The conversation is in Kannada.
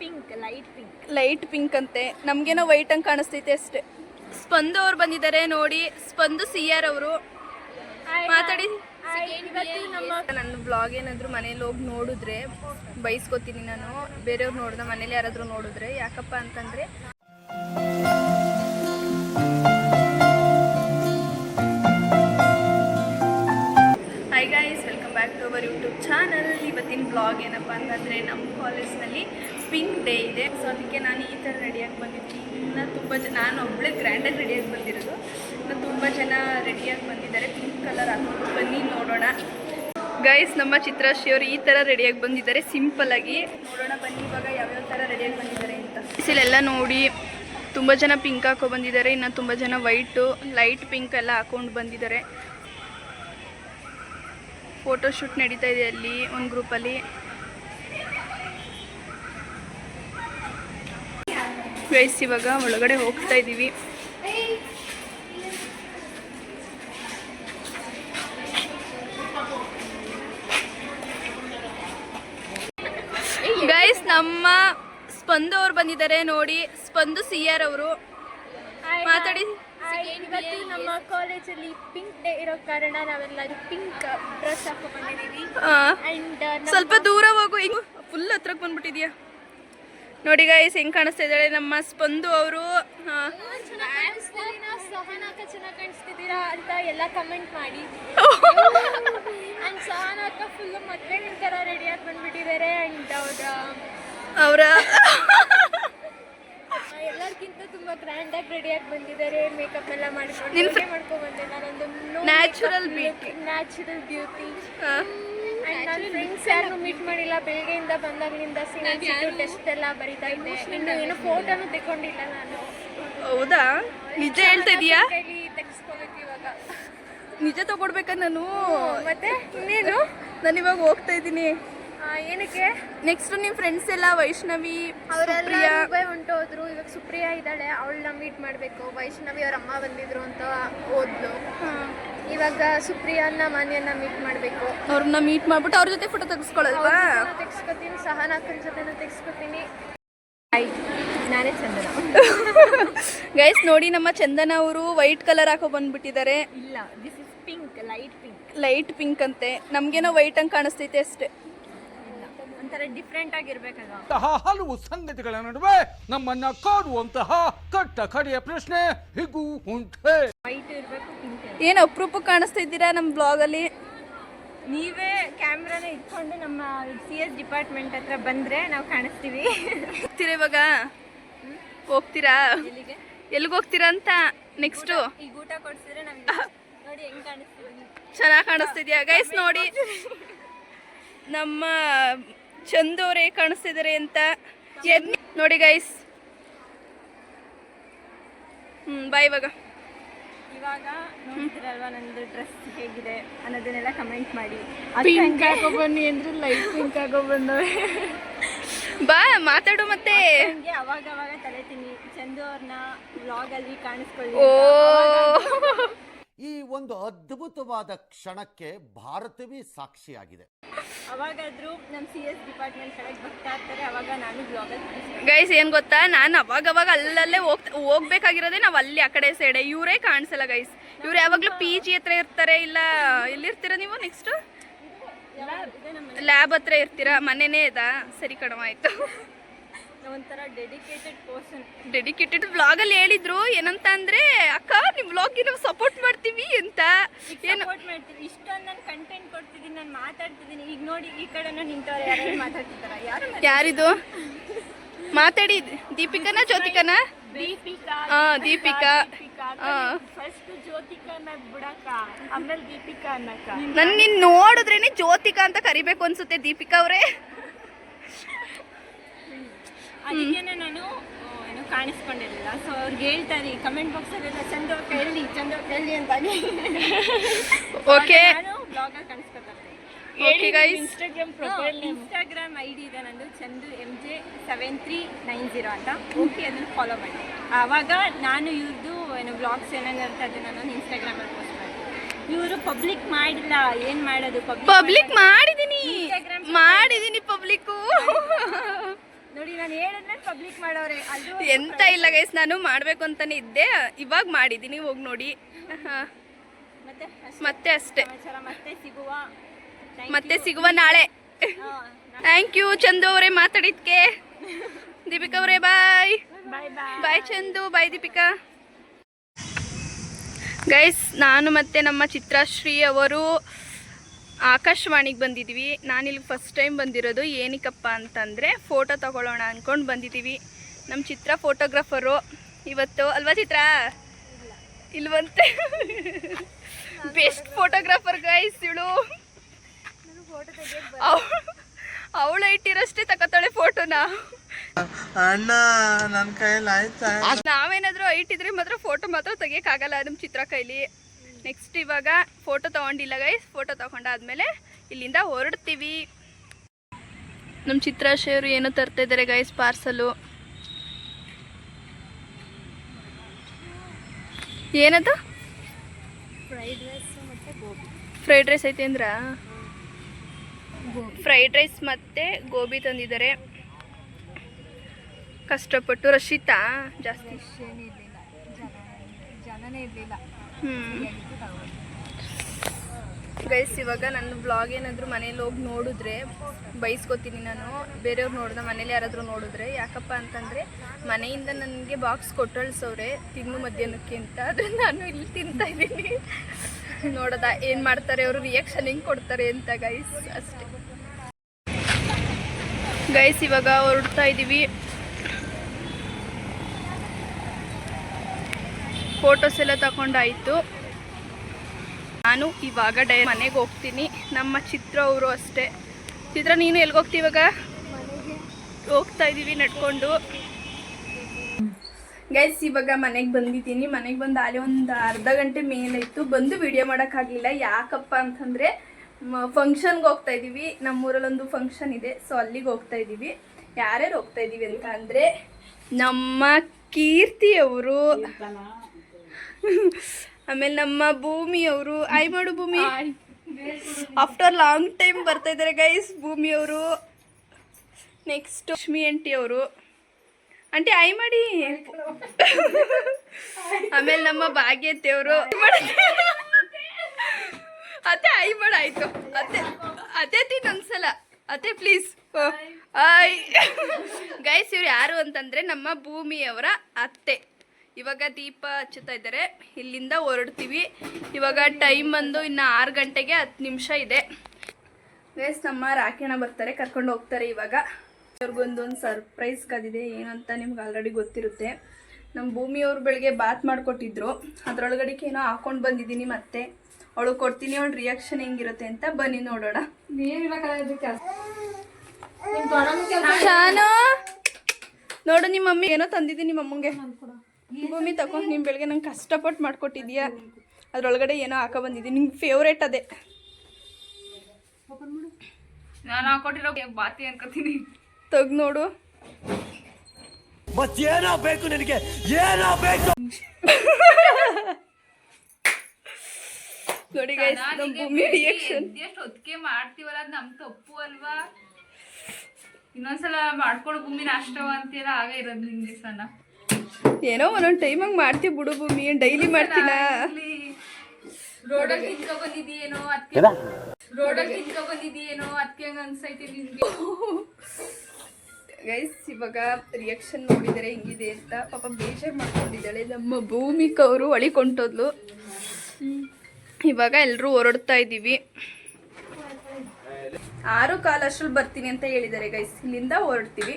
Pink light pink light pink ಅಂತೆ. ನಮ್ಗೇನೋ ವೈಟ್ ಹಂಗೆ ಕಾಣಿಸ್ತೈತೆ ಅಷ್ಟೇ. ಸ್ಪಂದು ಅವ್ರು ಬಂದಿದ್ದಾರೆ ನೋಡಿ. ಸ್ಪಂದು ಸಿ ಆರ್ ಅವರು ಮಾತಾಡಿ. ಇವತ್ತು ನಮ್ಮ ನನ್ನ ಬ್ಲಾಗ್ ಏನಾದರೂ ಮನೇಲಿ ಹೋಗಿ ನೋಡಿದ್ರೆ ಬಯಸ್ಕೋತೀನಿ ನಾನು. ಬೇರೆಯವ್ರು ನೋಡ್ದೆ ಮನೇಲಿ ಯಾರಾದರೂ ನೋಡಿದ್ರೆ. ಯಾಕಪ್ಪ ಅಂತಂದರೆ hi guys welcome back to our YouTube channel ಇವತ್ತಿನ ಬ್ಲಾಗ್ ಏನಪ್ಪ ಅಂತಂದರೆ ನಮ್ಮ ಕಾಲೇಜ್ನಲ್ಲಿ ಪಿಂಕ್ ಡೇ ಇದೆ. ಸೊ ಅದಕ್ಕೆ ನಾನು ಈ ಥರ ರೆಡಿಯಾಗಿ ಬಂದಿದ್ದೀನಿ. ಇನ್ನು ತುಂಬ ಜನ ನಾನು ಒಬ್ಬಳೇ ಗ್ರ್ಯಾಂಡಾಗಿ ರೆಡಿಯಾಗಿ ಬಂದಿರೋದು. ಇನ್ನು ತುಂಬ ಜನ ರೆಡಿಯಾಗಿ ಬಂದಿದ್ದಾರೆ. ಪಿಂಕ್ ಕಲರ್ ಹಾಕೊಂಡು ಬನ್ನಿ, ನೋಡೋಣ. ಗೈಸ್ ನಮ್ಮ ಚಿತ್ರಾಶ್ರೀ ಅವರು ಈ ಥರ ರೆಡಿಯಾಗಿ ಬಂದಿದ್ದಾರೆ. ಸಿಂಪಲ್ ಆಗಿ. ನೋಡೋಣ, ಬನ್ನಿ, ಇವಾಗ ಯಾವ್ಯಾವ ಥರ ರೆಡಿಯಾಗಿ ಬಂದಿದ್ದಾರೆ ಅಂತ. ಇಲ್ಲೆಲ್ಲ ನೋಡಿ. ತುಂಬ ಜನ ಪಿಂಕ್ ಹಾಕೊ ಬಂದಿದ್ದಾರೆ. ಇನ್ನು ತುಂಬ ಜನ ವೈಟು ಲೈಟ್ ಪಿಂಕ್ ಎಲ್ಲ ಹಾಕೊಂಡು ಬಂದಿದ್ದಾರೆ. ಫೋಟೋ ಶೂಟ್ ನಡೀತಾ ಇದೆ ಅಲ್ಲಿ, ಒಂದು ಗ್ರೂಪಲ್ಲಿ ಗೈಸ್ ಇವಾಗ ಒಳಗಡೆ ಹೋಗ್ತಾ ಇದ್ದೀವಿ. ಗೈಸ್ ನಮ್ಮ ಸ್ಪಂದು ಅವ್ರು ಬಂದಿದ್ದಾರೆ ನೋಡಿ. ಸ್ಪಂದು ಸಿ ಆರ್ ಅವರು. ಮಾತಾಡಿ. ಇವತ್ತು ನಮ್ಮ ಕಾಲೇಜಲ್ಲಿ ಪಿಂಕ್ ಡೇ ಇರೋ ಕಾರಣ ನಾವೆಲ್ಲರೂ ಪಿಂಕ್ ಡ್ರೆಸ್ ಹಾಕೊಂಡಿದೀವಿ ಆ, ಅಂಡ್ ಸ್ವಲ್ಪ ದೂರ ಹೋಗು. ಹಿಂಗ್ ಫುಲ್ ಹತ್ರಕ್ಕೆ ಬಂದ್ಬಿಟ್ಟಿದ್ಯಾ? ನೋಡಿ ಗೈಸ್ ಹೆಂಗ್ ಕಾಣಿಸ್ತಾ ಇದ್ದಾಳೆ? ನಮ್ಮ ಸ್ಪಂದು ಅವರು ಸಹನಾಕ ಚೆನ್ನಾಗಿ ಕಾಣಿಸ್ತಿದ್ದೀರಾ ಅಂತ ಎಲ್ಲ ಕಮೆಂಟ್ ಮಾಡಿ ಅಂಡ್ ಸಹನಾಕ ಫುಲ್ ಮದ್ವೆ ತರ ರೆಡಿಯಾಗಿ ಬಂದ್ಬಿಟ್ಟಿದ್ದಾರೆ ಅಂಡ್ ಅವ್ರ ಅವರ ಎಲ್ಲರಿಗಿಂತ ತುಂಬಾ ಗ್ರ್ಯಾಂಡ್ ಆಗಿ ರೆಡಿಯಾಗಿ ಬಂದಿದ್ದಾರೆ. ಮೇಕಪ್ ಎಲ್ಲ ಮಾಡ್ಕೊಂಡು ಮಾಡ್ಕೊಂಡು ಬಂದೆ ನಾನೊಂದು ನ್ಯಾಚುರಲ್ ಬ್ಯೂಟಿ ನ್ಯಾಚುರಲ್ ಬ್ಯೂಟಿ ನನ್ನ ಫ್ರೆಂಡ್ಸ್ ಯಾರನ್ನು ಮೀಟ್ ಮಾಡಿಲ್ಲ? ಬೆಳಗ್ಗೆಯಿಂದ ಬಂದಾಗಲಿಂದ ಸಿನಿಮಾ ಟೆಸ್ಟ್ ಎಲ್ಲ ಬರಿತಾ ಇದ್ದೆ. ಇನ್ನು ಏನು ಫೋಟೋನು ತಗೊಂಡಿಲ್ಲ ನಾನು. ಹೌದಾ? ನಿಜ ಹೇಳ್ತಾ ಇದೀಯಾ? ತೆಗಿಸ್ಕೋಬೇಕು ಇವಾಗ. ನಿಜ ತಗೊಡ್ಬೇಕಾ ನಾನು. ಮತ್ತೆ ಇನ್ನೇನು? ನಾನು ಇವಾಗ ಹೋಗ್ತಾ ಇದ್ದೀನಿ. ಏನಕ್ಕೆ? ನೆಕ್ಸ್ಟ್ ನಿಮ್ಮ ಫ್ರೆಂಡ್ಸ್ ಎಲ್ಲ ವೈಷ್ಣವಿ ಅವರೆಲ್ಲ. ದುಬೈ ಹೊಂಟೋದ್ರು. ಇವಾಗ ಸುಪ್ರಿಯಾ ಇದ್ದಾಳೆ. ಅವಳನ್ನ ಮೀಟ್ ಮಾಡಬೇಕು. ವೈಷ್ಣವಿ ಅವ್ರ ಅಮ್ಮ ಬಂದಿದ್ರು ಅಂತ ಓದ್ಲು. ಇವಾಗ ಸುಪ್ರಿಯಾನ ಮಾನ್ಯನ ಮೀಟ್ ಮಾಡಬೇಕು. ಅವ್ರನ್ನ ಮೀಟ್ ಮಾಡ್ಬಿಟ್ಟು ಅವ್ರ ಜೊತೆ ಫೋಟೋ ತೆಗೆಸ್ಕೊಳ್ಳಲ್ವಾ ತೆಗ್ಸ್ಕೊತೀನಿ. ಸಹನಾಕನ ಜೊತೆನೂ ತೆಗ್ಸ್ಕೊತೀನಿ. ನಾನೇ ಚಂದನ. ಗೈಸ್ ನೋಡಿ ನಮ್ಮ ಚಂದನ ಅವರು ವೈಟ್ ಕಲರ್ ಹಾಕೋ ಬಂದ್ಬಿಟ್ಟಿದ್ದಾರೆ. ಇಲ್ಲ this is pink light pink light pink ಅಂತೆ. ನಮ್ಗೇನೋ ವೈಟ್ ಹಂಗೆ ಕಾಣಿಸ್ತೈತೆ ಅಷ್ಟೇ. ಒಂಥರ ಡಿಫ್ರೆಂಟ್ ಆಗಿರ್ಬೇಕಲ್ಲ ಇಂತಹ ಹಲವು ಸಂಗತಿಗಳ ನಡುವೆ ನಮ್ಮನ್ನ ಕಾಡುವಂತಹ ಕಟ್ಟ ಕಡೆಯ ಪ್ರಶ್ನೆ ಹೀಗೂ ಉಂಟೆ. ವೈಟ್ ಇರಬೇಕು ಪಿಂಕ್ ಏನು ಅಪರೂಪ ಕಾಣಿಸ್ತಾ ಇದ್ದೀರಾ ನಮ್ಮ ಬ್ಲಾಗಲ್ಲಿ? ನೀವೇ ಕ್ಯಾಮ್ರಾನ ಇಟ್ಕೊಂಡು ನಮ್ಮ ಸಿ ಎಸ್ ಡಿಪಾರ್ಟ್ಮೆಂಟ್ ಹತ್ರ ಬಂದ್ರೆ ನಾವು ಕಾಣಿಸ್ತೀವಿ. ಹೋಗ್ತೀರಾ ಇವಾಗ? ಹೋಗ್ತೀರಾ? ಎಲ್ಲಿಗೆ? ಎಲ್ಲಿಗೆ ಹೋಗ್ತೀರಾ ಅಂತ ನೆಕ್ಸ್ಟು ಈಗ ಊಟ ಕೊಡ್ಸಿದ್ರೆ ನೋಡಿ ಹೆಂಗ್ ಕಾಣಿಸ್ತೀವಿ ಚೆನ್ನಾಗಿ ಕಾಣಿಸ್ತಿದ್ಯಾ? ಗೈಸ್ ನೋಡಿ. ನಮ್ಮ ಚಂದು ಕಾಣಿಸಿದರೆ ಹೇಗೆ ಕಾಣಿಸ್ತಿದ್ದಾರೆ ಅಂತ. ನೋಡಿ ಗೈಸ್ ಹ್ಞೂ ಬಾಯ್ ಇವಾಗ. ಇವಾಗ ನೋಡ್ತಿರಲ್ವಾ ನಂದು ಡ್ರೆಸ್ ಹೇಗಿದೆ ಅನ್ನೋದನ್ನೆಲ್ಲ ಕಮೆಂಟ್ ಮಾಡಿ. Pink ಬನ್ನಿ ಅಂದ್ರೆ ಲೈಟ್ ಪಿಂಕ್ ಆಗೋ ಬಂದವೆ. ಬಾ ಮಾತಾಡು ಮತ್ತೆ. ಹಂಗೆ ಅವಾಗ ಅವಾಗ ತಲೆ ತಿನ್ನಿ ಚಂದು ಅವ್ರನ್ನ ವ್ಲಾಗ್ ಅಲ್ಲಿ ಕಾಣಿಸ್ಕೊಳ್ಳಿ ಓ. ಈ ಒಂದು ಅದ್ಭುತವಾದ ಕ್ಷಣಕ್ಕೆ ಭಾರತವೇ ಸಾಕ್ಷಿಯಾಗಿದೆ. ಅವಾಗಾದ್ರೂ ನಮ್ಮ ಸಿ ಎಸ್ ಡಿಪಾರ್ಟ್ಮೆಂಟ್ ಕಡೆಗೆ ಬರ್ತಾ ಇರ್ತಾರೆ. ಅವಾಗ ನಾನು ಬ್ಲಾಗಲ್ಲಿ ಗೈಸ್ ಏನು ಗೊತ್ತಾ? ನಾನು ಅವಾಗ ಅವಾಗ ಅಲ್ಲಲ್ಲೇ ಹೋಗ್ ಹೋಗ್ಬೇಕಾಗಿರೋದೇ ನಾವು ಅಲ್ಲಿ ಆ ಕಡೆ ಸೈಡೆ ಇವರೇ ಕಾಣಿಸಲ್ಲ ಗೈಸ್ ಇವ್ರು ಯಾವಾಗಲೂ ಪಿ ಜಿ ಹತ್ರ ಇರ್ತಾರೆ ಇಲ್ಲ ಎಲ್ಲಿರ್ತೀರಾ ನೀವು ನೆಕ್ಸ್ಟ್ ಲ್ಯಾಬ್ ಹತ್ರ ಇರ್ತೀರಾ? ಮನೆನೇ ಇದಾ? ಸರಿ ಕಣವಾಯ್ತು ಒಂಥರ ಡೆಡಿಕೇಟೆಡ್ ಪರ್ಸನ್ ಡೆಡಿಕೇಟೆಡ್ ಹೇಳಿದ್ರು ಏನಂತ ಅಂದ್ರೆ ವ್ಲಾಗ್ಗೆ ನಾವು ಸಪೋರ್ಟ್ ಮಾಡ್ತೀವಿ ಅಂತ. ಏನು ಸಪೋರ್ಟ್ ಮಾಡ್ತೀನಿ ಇಷ್ಟೊಂದು ನಾನು ಕಂಟೆಂಟ್ ಕೊಡ್ತಿದ್ದೀನಿ ನಾನು ಮಾತಾಡ್ತಿದ್ದೀನಿ ಈಗ ನೋಡಿ ಈ ಕಡೆ ನಿಂತವ್ರೆ ಯಾರು ಮಾತಾಡ್ತಿದ್ದಾರ? ಯಾರು ಯಾರಿದು? ಮಾತಾಡಿ ದೀಪಿಕಾನ ಜ್ಯೋತಿಕನ? ದೀಪಿಕಾ ಹಾ ದೀಪಿಕಾ. ಫಸ್ಟ್ ಜ್ಯೋತಿಕಾನ ಬಿಡಕ್ಕ. ಆಮೇಲೆ ದೀಪಿಕಾ ಅನ್ನಕ್ಕ. ನನ್ ನಿನ್ ನೋಡಿದ್ರೇನೆ ಜ್ಯೋತಿಕಾ ಅಂತ ಕರಿಬೇಕು ಅನ್ಸುತ್ತೆ ದೀಪಿಕಾ ಅವರೇ. ಅದಕ್ಕೇನೆ ನಾನು ಕಾಣಿಸ್ಕೊಂಡಿರಲಿಲ್ಲ. ಸೊ ಅವ್ರಿಗೆ ಹೇಳ್ತಾರೆ ಕಮೆಂಟ್ ಬಾಕ್ಸಲ್ಲೆಲ್ಲ ಚಂದ ಕೇಳಿ ಚಂದ ಕೇಳಿ ಅಂತ ಓಕೆ ನಾನು ಬ್ಲಾಗಲ್ಲಿ ಕಾಣಿಸ್ಕೊತಾರೆ okay guys Instagram profile Instagram I D ಇದೆ ನಂದು Chandu M J seven three nine zero ಅಂತ. ಓಕೆ ಅದನ್ನು ಫಾಲೋ ಮಾಡಿ. ಆವಾಗ ನಾನು ಇವ್ರದ್ದು ಏನು ಬ್ಲಾಗ್ಸ್ ಏನೇನಿರುತ್ತೆ ಅದನ್ನು ನಾನು ಇನ್ಸ್ಟಾಗ್ರಾಮಲ್ಲಿ ಪೋಸ್ಟ್ ಮಾಡ್ತೀನಿ. ಇವರು ಪಬ್ಲಿಕ್ ಮಾಡಿಲ್ಲ ಏನು ಮಾಡೋದು? ಪಬ್ಲಿಕ್ ಮಾಡಿದೀನಿ Instagram ಮಾಡಿದೀನಿ ಪಬ್ಲಿಕ್ ನೋಡಿ ನಾನು ನಾನು ಹೇಳಿದ್ಮೇಲೆ ಪಬ್ಲಿಕ್ ಮಾಡೋರೆ ಅದು ಎಂತ ಇಲ್ಲ ಗೈಸ್ ನಾನು ಮಾಡಬೇಕು ಅಂತಾನೆ ಇದ್ದೆ. ಇವಾಗ ಮಾಡಿದ್ದೀನಿ ಹೋಗಿ ನೋಡಿ. ಮತ್ತೆ ಅಷ್ಟೇ. ಮತ್ತೆ ಅಷ್ಟೇ. ಮತ್ತೆ ಸಿಗುವ. ಮತ್ತೆ ಸಿಗುವ ನಾಳೆ. ಥ್ಯಾಂಕ್ ಯು ಚಂದು ಅವರೇ ಮಾತಾಡಿದ್ಕೆ. ದೀಪಿಕಾ ಅವರೇ bye bye Chandu. Bye Deepika. Guys ನಾನು ಮತ್ತು ನಮ್ಮ ಚಿತ್ರಶ್ರೀ ಅವರು ಆಕಾಶವಾಣಿಗೆ ಬಂದಿದ್ದೀವಿ ನಾನಿಲ್ಲಿ ಫಸ್ಟ್ ಟೈಮ್ ಬಂದಿರೋದು ಏನಕ್ಕಪ್ಪ ಅಂತಂದರೆ ಫೋಟೋ ತಗೊಳ್ಳೋಣ ಅಂದ್ಕೊಂಡು ಬಂದಿದ್ದೀವಿ ನಮ್ಮ ಚಿತ್ರ ಫೋಟೋಗ್ರಾಫರು ಇವತ್ತು ಅಲ್ವಾ ಚಿತ್ರ? ಇಲ್ವಂತೆ? ಬೆಸ್ಟ್ ಫೋಟೋಗ್ರಾಫರ್ ಗೈಸ್ ಇವಳು. ಅವಳು ಇಟ್ಟಿರೋಷ್ಟೇ ತಗೋತಾಳೆ ಫೋಟೋನ ಅಣ್ಣ ನನ್ನ ಕೈಯಲ್ಲಿ ಆಯ್ತಾ? ನಾವೇನಾದ್ರೂ ಐಟಿದ್ರೆ ಮಾತ್ರ ಫೋಟೋ ಮಾತ್ರ ತೆಗಿಯೋಕ್ಕಾಗಲ್ಲ ನಮ್ಮ ಚಿತ್ರ ಕೈಲಿ. ನೆಕ್ಸ್ಟ್ ಇವಾಗ ಫೋಟೋ ತಗೊಂಡಿಲ್ಲ ಗೈಸ್ ಫೋಟೋ ತಗೊಂಡಾದ್ಮೇಲೆ ಇಲ್ಲಿಂದ ಹೊರಡ್ತೀವಿ. ನಮ್ಮ ಚಿತ್ರಾಶಯರು ಏನೋ ತರ್ತಾ ಇದ್ದಾರೆ ಗೈಸ್ ಪಾರ್ಸಲು ಏನದು? ಫ್ರೈಡ್ ರೈಸ್ ಫ್ರೈಡ್ ರೈಸ್ ಐತೆ ಅಂದ್ರ? ಫ್ರೈಡ್ ರೈಸ್ ಮತ್ತೆ ಗೋಬಿ ತಂದಿದ್ದಾರೆ. ಕಷ್ಟಪಟ್ಟು ರಶಿತಾ? ಜಾಸ್ತಿ. ಏನಿರಲಿಲ್ಲ ಗೈಸ್ ಇವಾಗ ನನ್ನ ಬ್ಲಾಗ್ ಏನಾದರೂ ಮನೇಲಿ ಹೋಗಿ ನೋಡಿದ್ರೆ ಬೈಸ್ಕೊತೀನಿ ನಾನು. ಬೇರೆಯವ್ರು ನೋಡಿದ ಮನೇಲಿ ಯಾರಾದರೂ ನೋಡಿದ್ರೆ, ಯಾಕಪ್ಪ ಅಂತಂದರೆ ಮನೆಯಿಂದ ನನಗೆ ಬಾಕ್ಸ್ ಕೊಟ್ಟಳ್ಸವ್ರೆ ತಿನ್ನು ಮಧ್ಯಾಹ್ನಕ್ಕೆ ಅಂತ. ಆದರೆ ನಾನು ಇಲ್ಲಿ ತಿಂತಾ ಇದ್ದೀನಿ. ನೋಡೋದ ಏನು ಮಾಡ್ತಾರೆ, ಅವರು ರಿಯಾಕ್ಷನ್ ಹೆಂಗೆ ಕೊಡ್ತಾರೆ ಅಂತ ಗೈಸ್ ಅಷ್ಟೇ. ಗೈಸ್ ಇವಾಗ ಹೊರಡ್ತಾ ಇದ್ದೀವಿ ಫೋಟೋಸ್ ಎಲ್ಲ ತಗೊಂಡಾಯಿತು ನಾನು ಇವಾಗ ಡೈ ಮನೆಗೆ ಹೋಗ್ತೀನಿ. ನಮ್ಮ ಚಿತ್ರ ಅವರು ಅಷ್ಟೇ. ಚಿತ್ರ ನೀನು ಎಲ್ಲಿಗೆ ಹೋಗ್ತಿ ಇವಾಗ? ಹೋಗ್ತಾ ಇದ್ದೀವಿ ನಡ್ಕೊಂಡು. ಗೈಸ್ ಇವಾಗ ಮನೆಗೆ ಬಂದಿದ್ದೀನಿ. ಮನೆಗೆ ಬಂದು ಅಲ್ಲಿ ಒಂದು ಅರ್ಧ ಗಂಟೆ ಮೇಲಾಯಿತು. ಬಂದು ವಿಡಿಯೋ ಮಾಡೋಕ್ಕಾಗಲಿಲ್ಲ. ಯಾಕಪ್ಪ ಅಂತಂದರೆ ಫಂಕ್ಷನ್ಗೆ ಹೋಗ್ತಾ ಇದ್ದೀವಿ ನಮ್ಮೂರಲ್ಲೊಂದು ಫಂಕ್ಷನ್ ಇದೆ. ಸೊ ಅಲ್ಲಿಗೆ ಹೋಗ್ತಾ ಇದ್ದೀವಿ ಯಾರ್ಯಾರು ಹೋಗ್ತಾ ಇದ್ದೀವಿ ಅಂತ ಅಂದರೆ ನಮ್ಮ ಕೀರ್ತಿಯವರು ಆಮೇಲೆ ನಮ್ಮ ಭೂಮಿ ಅವರು ಐ ಮಾಡು ಭೂಮಿ. ಆಫ್ಟರ್ ಲಾಂಗ್ ಟೈಮ್ ಬರ್ತಾ ಇದ್ದಾರೆ ಗೈಸ್ ಭೂಮಿ ಅವರು ನೆಕ್ಸ್ಟ್ ಲಕ್ಷ್ಮಿ ಆಂಟಿ ಅವರು. ಆಂಟಿ ಐ ಮಾಡಿ. ಆಮೇಲೆ ನಮ್ಮ ಭಾಗ್ಯತೆ ಅವರು. ಅತ್ತೆ ಐ ಮಾಡಿ ಆಯ್ತು. ಅತ್ತೆ ಅತ್ತೆ ತಿನ್ನೊಂದ್ಸಲ ಅತ್ತೆ ಪ್ಲೀಸ್ ಗೈಸ್ ಇವ್ರು ಯಾರು ಅಂತಂದ್ರೆ ನಮ್ಮ ಭೂಮಿಯವರ ಅತ್ತೆ. ಇವಾಗ ದೀಪ ಹಚ್ಚುತ್ತಾ ಇದ್ದಾರೆ. ಇಲ್ಲಿಂದ ಹೊರಡ್ತೀವಿ. ಇವಾಗ ಟೈಮ್ ಬಂದು ಇನ್ನು ಆರು ಗಂಟೆಗೆ ಹತ್ತು ನಿಮಿಷ ಇದೆ. ವೇಸ್ ನಮ್ಮ ರಾಕಿಣ ಬರ್ತಾರೆ ಕರ್ಕೊಂಡು ಹೋಗ್ತಾರೆ ಇವಾಗ. ಅವ್ರಿಗೊಂದು ಒಂದು ಸರ್ಪ್ರೈಸ್ ಕದಿದೆ ಏನಂತ ನಿಮ್ಗೆ ಆಲ್ರೆಡಿ ಗೊತ್ತಿರುತ್ತೆ. ನಮ್ಮ ಭೂಮಿಯವ್ರು ಬೆಳಗ್ಗೆ ಬಾತ್ ಮಾಡಿಕೊಟ್ಟಿದ್ರು. ಅದ್ರೊಳಗಡೆಗೆ ಏನೋ ಹಾಕೊಂಡು ಬಂದಿದ್ದೀನಿ ಮತ್ತೆ. ಅವಳು ಕೊಡ್ತೀನಿ ಅವಳ ರಿಯಾಕ್ಷನ್ ಹೆಂಗಿರುತ್ತೆ ಅಂತ ಬನ್ನಿ ನೋಡೋಣ. ಶಾನು! ನೋಡು ನಿಮ್ಮ ಮಮ್ಮಿ ಏನೋ ತಂದಿದ್ದೀನಿ ನಿಮ್ಮ ಅಮ್ಮಂಗೆ ಭೂಮಿ ತಗೊಂಡು ನಿಮ್ಮ ಬೆಳಗ್ಗೆ ನಂಗೆ ಕಷ್ಟಪಟ್ಟು ಮಾಡ್ಕೊಟ್ಟಿದ್ಯಾ? ಅದ್ರೊಳಗಡೆ ಏನೋ ಹಾಕೋ ಬಂದಿದ್ದೆ. ನಿಂಗೆ ಫೇವ್ರೇಟ್ ಅದೇ. ನಾನು ಹಾಕೊಟ್ಟಿರೋ ಬಾತಿ ಅನ್ಕೋತೀನಿ. ತೆಗ್ ನೋಡು. ಮತ್ತೇನೋ ಬೇಕು ನಿನಗೆ ಏನೋ ಬೇಕು. ನೋಡಿ ಗೈಸ್ ನಮ್ಮ ಭೂಮಿ ರಿಯಾಕ್ಷನ್ ಎಷ್ಟು ಹೊತ್ತಿಗೆ ಮಾಡ್ತೀವಲ್ಲ ಅದು ನಮ್ ತಪ್ಪು ಅಲ್ವಾ? ಇನ್ನೊಂದ್ಸಲ ಮಾಡ್ಕೊಳ್ಳೋ ಭೂಮಿ ನಾಷ್ಟವ ಅಂತೀರ ಆಗ ಇರೋದು ನಿಂಗೆ ಸಣ್ಣ ಏನೋ ಒಂದೊಂದು ಟೈಮಾಗ ಮಾಡ್ತೀವಿ ಬಿಡು ಭೂಮಿ ಡೈಲಿ ಮಾಡ್ತೀನ? ರೋಡಲ್ಲಿ ಅದಕ್ಕೆ ರೋಡಲ್ಲಿ ಅದಕ್ಕೆ ಹಂಗ ಅನ್ಸೈತಿ ನಿನ್ಗೆ? ಗೈಸ್ ಇವಾಗ ರಿಯಾಕ್ಷನ್ ನೋಡಿದರೆ ಹಿಂಗಿದೆ ಅಂತ ಪಾಪ ಬೇಜಾರ್ ಮಾಡ್ಕೊಂಡಿದ್ದಾಳೆ. ನಮ್ಮ ಭೂಮಿಕ ಅವರು ಹೊಳಿಕೊಂಟೋದ್ಲು ಇವಾಗ ಎಲ್ಲರೂ ಹೊರಡ್ತಾ ಇದ್ದೀವಿ ಆರು ಕಾಲು ಅಷ್ಟ್ರಲ್ಲಿ ಬರ್ತೀನಿ ಅಂತ ಹೇಳಿದ್ದಾರೆ ಗೈಸ್ ಇಲ್ಲಿಂದ ಹೊರಡ್ತೀವಿ.